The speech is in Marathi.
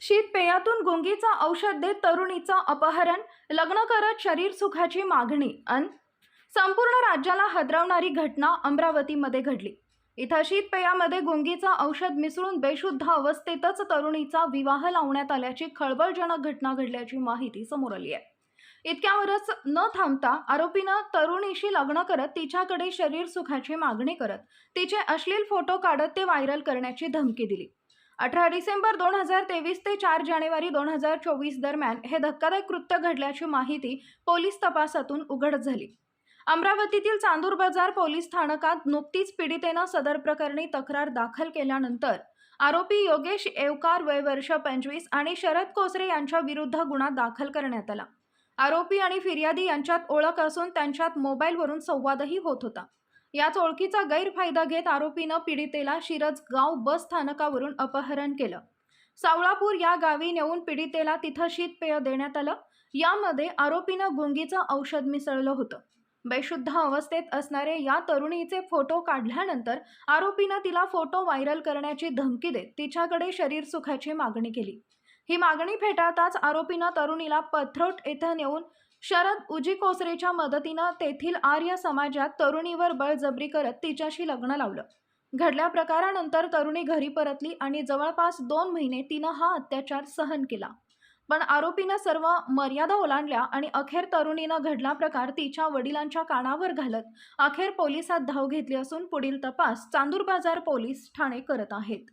शीतपेयातून गुंगीचा औषध देत तरुणीचं अपहरण लग्न करत शरीर सुखाची मागणी अन संपूर्ण राज्याला हदरवणारी घटना अमरावतीमध्ये घडली. इथं शीतपेयामध्ये गुंगीचं औषध मिसळून बेशुद्ध अवस्थेतच तरुणीचा विवाह लावण्यात आल्याची खळबळजनक घटना घडल्याची माहिती समोर आली आहे. इतक्यावरच न थांबता आरोपीनं तरुणीशी लग्न करत तिच्याकडे शरीर सुखाची मागणी करत तिचे अश्लील फोटो काढत ते व्हायरल करण्याची धमकी दिली. अठरा डिसेंबर दोन हजार तेवीस ते चार जानेवारी दोन हजार चोवीस दरम्यान हे धक्कादायक कृत्य घडल्याची माहिती पोलीस तपासातून उघड झाली. अमरावतीतील चांदूर बाजार पोलीस स्थानकात नुकतीच पीडितेनं सदर प्रकरणी तक्रार दाखल केल्यानंतर आरोपी योगेश येवकार वय वर्ष पंचवीस आणि शरद कोसरे यांच्या विरुद्ध गुन्हा दाखल करण्यात आला. आरोपी आणि फिर्यादी यांच्यात ओळख असून त्यांच्यात मोबाईलवरून संवादही होत होता. याच ओळखीचा गैरफायदा घेत आरोपीनं पीडितेला शिरजगाव बस स्थानकावरून अपहरण केलं. सावळापूर या गावी नेऊन पीडितेला तिथं शीतपेय देण्यात आलं. यामध्ये आरोपीनं गुंगीचं औषध मिसळलं होतं. बेशुद्ध अवस्थेत असणारे या तरुणीचे फोटो काढल्यानंतर आरोपीनं तिला फोटो व्हायरल करण्याची धमकी देत तिच्याकडे शरीर सुखाची मागणी केली. ही मागणी फेटाळताच आरोपीनं तरुणीला पथरोट येथे नेऊन शरद उजी कोसरेच्या मदतीनं तेथील आर्य समाजात तरुणीवर बळजबरी करत तिच्याशी लग्न लावलं. घडल्या प्रकारानंतर तरुणी घरी परतली आणि जवळपास दोन महिने तिनं हा अत्याचार सहन केला. पण आरोपीनं सर्व मर्यादा ओलांडल्या आणि अखेर तरुणीनं घडला प्रकार तिच्या वडिलांच्या कानावर घालत अखेर पोलिसात धाव घेतली असून पुढील तपास चांदूर बाजार पोलीस ठाणे करत आहेत.